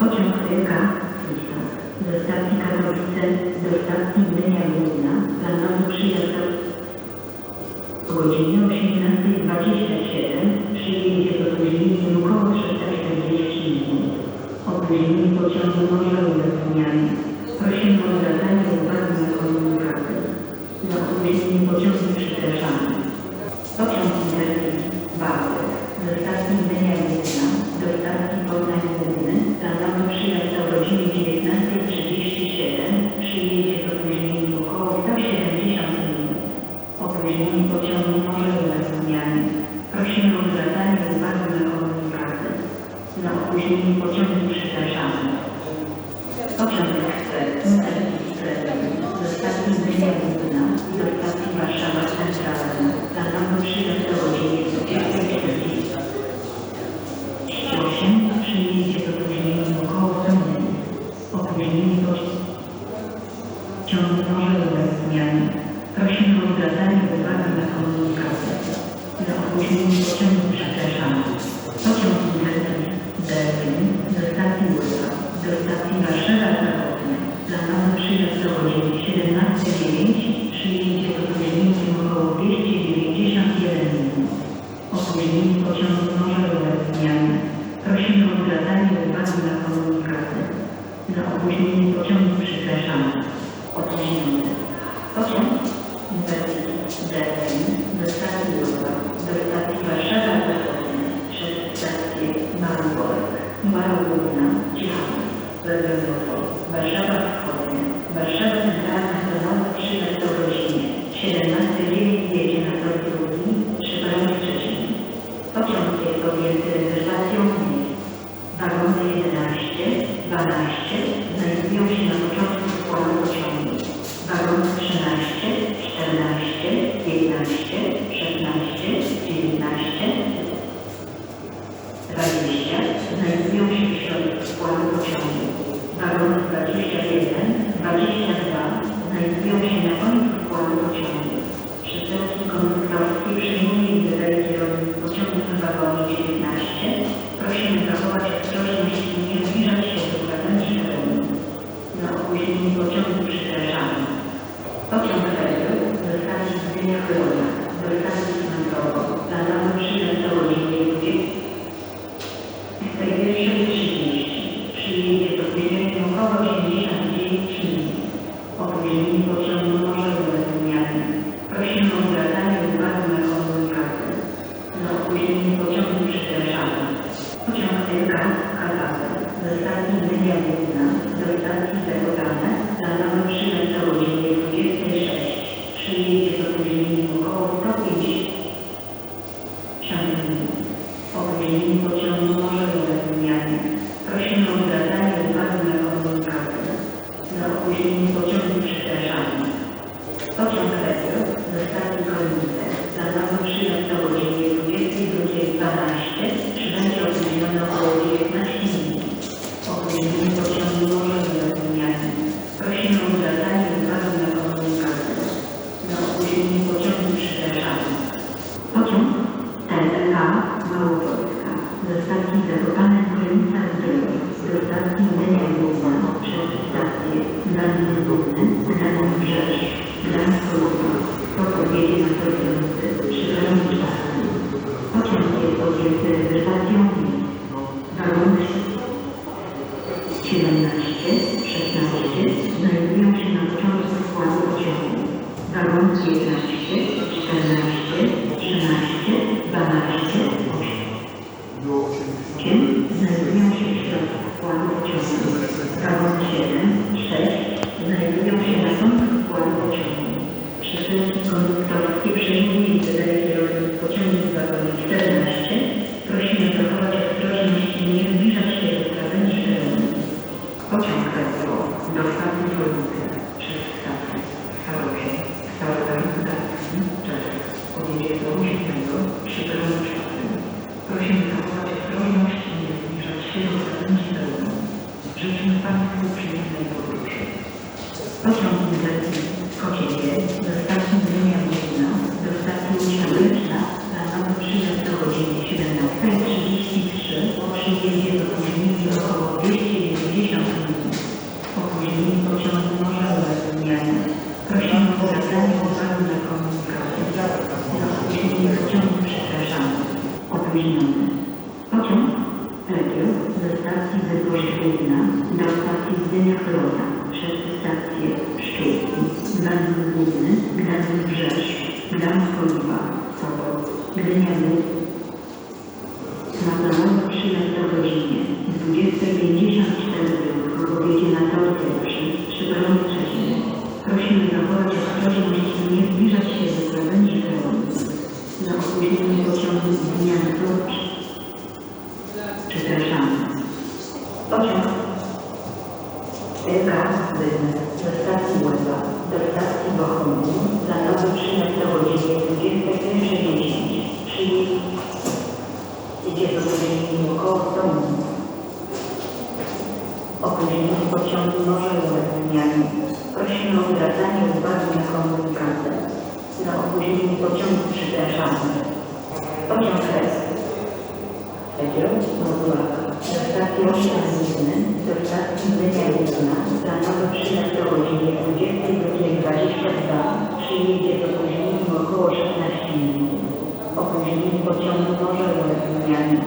Pociąg TK Wrocław ze stacji Katowice do stacji Gdynia Główna planowy przyjazd o godzinie 18.27 przyjedzie z opóźnieniem około 340 minut. Opóźnienie pociągu może zmianie. Prosimy o zwracanie uwagi na komunikaty. Za opóźnienie pociągu przepraszamy. Pociąg Intercity Bałtyk ze stacji Gdynia Główna pociągu może ulec zmianie. Prosimy o zwracanie uwagi na komunikaty. Za opóźnienie pociągu przepraszamy. Pociąg Intercity Berlin ze stacji do stacji Warszawa Zachodnia przyjazd o godzinie 17.09 przyjedzie z opóźnieniem około 291 minut. Opóźnienie. Prosimy o zwracanie uwagi na komunikaty. Za opóźnienie pociągu przepraszamy. Opóźniony. Pociąg Intercity Berlin ze stacji Łysa do stacji Warszawa Zachodnia przez stację Marburg, Marburgna, Bergamo, Warszawa Wschodnia, Warszawa Centralna planowy przyjazd o godzinie 17.09 jedzie na tor drugi. Pociąg jest objęty rezerwacją. Wagony 11, 12 konduktorskie przyjmuje i wydaje kierownik pociągu w wagonie 19. Prosimy zachować ostrożność i nie zbliżać się do krawędzi peronu. Na opóźnienie pociągu przepraszamy. Pociąg do Za opóźnienie pociągu przepraszamy. Pociąg TK Karpaty ze stacji Gdynia Główna do stacji Zakopane planowy przyjazd o godzinie 26 przyjedzie z opóźnieniem około 150 minut. Opóźnienie pociągu może ulec zmianie. Prosimy o zwracanie uwagi na komunikaty. Za opóźnienie pociągu przepraszamy. Pociąg Retro ze stacji Kolnice planowy przyjazd o godzinie 22.12 przybędzie opóźniony około 19 minut. Opóźnienie pociągu może ulec zmianie. Prosimy o zwracanie uwagi na komunikaty. Za opóźnienie pociągu przepraszamy. Pociąg TK Małopolska ze stacji Zakopane Krynica Zdroju do stacji Gdynia Główna przez stację Gdańsk Główny, Gdańsk Brzeż, Gdańsk Lubów, podjedzie na Trójmiasty przy peronie czwartym. Pociąg jest objęty rezerwacją miejsc. Wagony 17, 16 znajdują się na początku składu pociągu. Wagony 15, 14, 13, 12, 8 znajdują się w środku składu pociągu. Wagony 7, 6 znajdują się na końcu składu pociągu. Przyczepki konduktorskie przyjmuje i wydaje kierownik pociągu w wagonie 14. Prosimy zachować ostrożność i nie zbliżać się do krawędzi peronu. Pociąg Retro do stacji Trójmice przez stację Starowie, Starogarów-Gdański, Czech podjedzie do 8 przy peronie czwartym. Prosimy zachować ostrożność i nie zbliżać się do krawędzi peronu. Życzymy Państwu przyjemnej podróży. Pociąg Intercity Kociewie ze stacji Gdynia Główna do stacji Usiadeczna planowy przyjazd o godzinie 17.33 przyjedzie z opóźnieniem około 290 opóźnienie pociągu może ulec zmianie. Prosimy o zwracanie uwagi na komunikaty. Za opóźnienie pociągu przepraszamy. Opóźniony. Pociąg ze stacji Wypośrednia do stacji Zdynia-Chlota przez stację Pszczółki, Gdańsk Główny, Gdańsk Brzesz, Gdańsk Oliwa, Sobol, Gdynia Gór. Na załogu przyjazd o godzinie 20.54 w powiecie na tor pierwszy przy peronie trzecim. Prosimy zachować ostrożność i nie zbliżać się do krawędzi peronu. Za opóźnienie pociągu z dnia na tor czy też 8. Ewa Bydny Łeba do stacji Bochumii dla nowy przyjazd o godzinie 21.10 do godziny Opóźnienie pociągu może ulec zmianie. Prosimy o zwracanie uwagi na komunikację. Na opóźnienie pociągu przepraszamy. Pociąg Kres. Będzie? Wydział Modulaka. Do stacji Oświęcimy do stacji Gdynia Główna planowy przyjazd o godzinie 22.22 przyjedzie z opóźnieniem około 16 minut. Opóźnienie pociągu może ulec zmianie.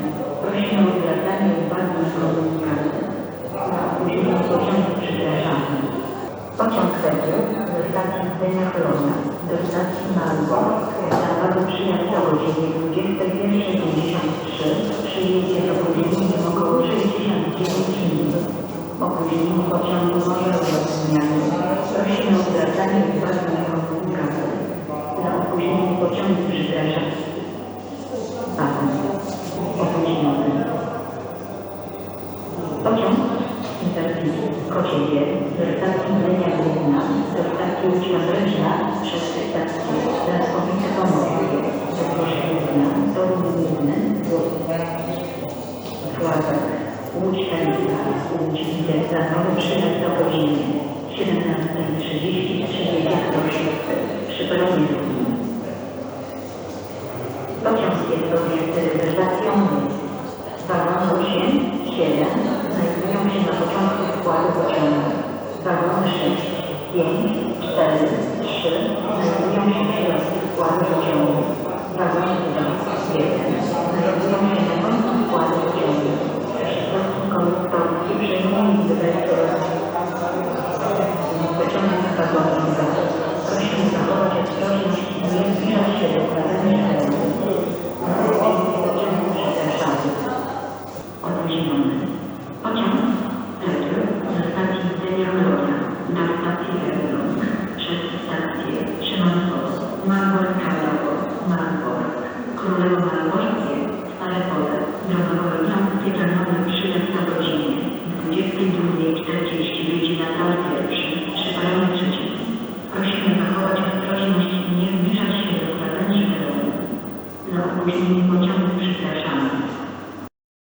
Prosimy o zwracanie uwagi na komunikację. Na opóźnienie pociągu przepraszamy. Pociąg Fediu ze stacji Gdynia Chlona do stacji Malbork planowy przyjazd o godzinie 21.53 przyjedzie z opóźnieniem około 69 minut. Opóźnienie pociągu może zmianie. Prosimy o zwracanie uwagi na opóźnienie pociągu przepraszamy. Paweł. Opóźniony. Pociąg Intercity Kociewie ze stacji Główna do stacji Łódź Nadleżna przez stację Transpowite Pomorskie do Koszalina, Główny, Władek, Łódź Kalica, Łódź Widelca, nowy przyjazd do godziny 17.30 przyjedzie do Szósty przy peronie drugim. Pociąg jest objęty rezerwacją. Wagony 8, 7 znajdują się na początku składu pociągu. Wagony 6, 5, 4, 3 znajdują się w środku składu pociągu. Wagony 2, 1 y le mando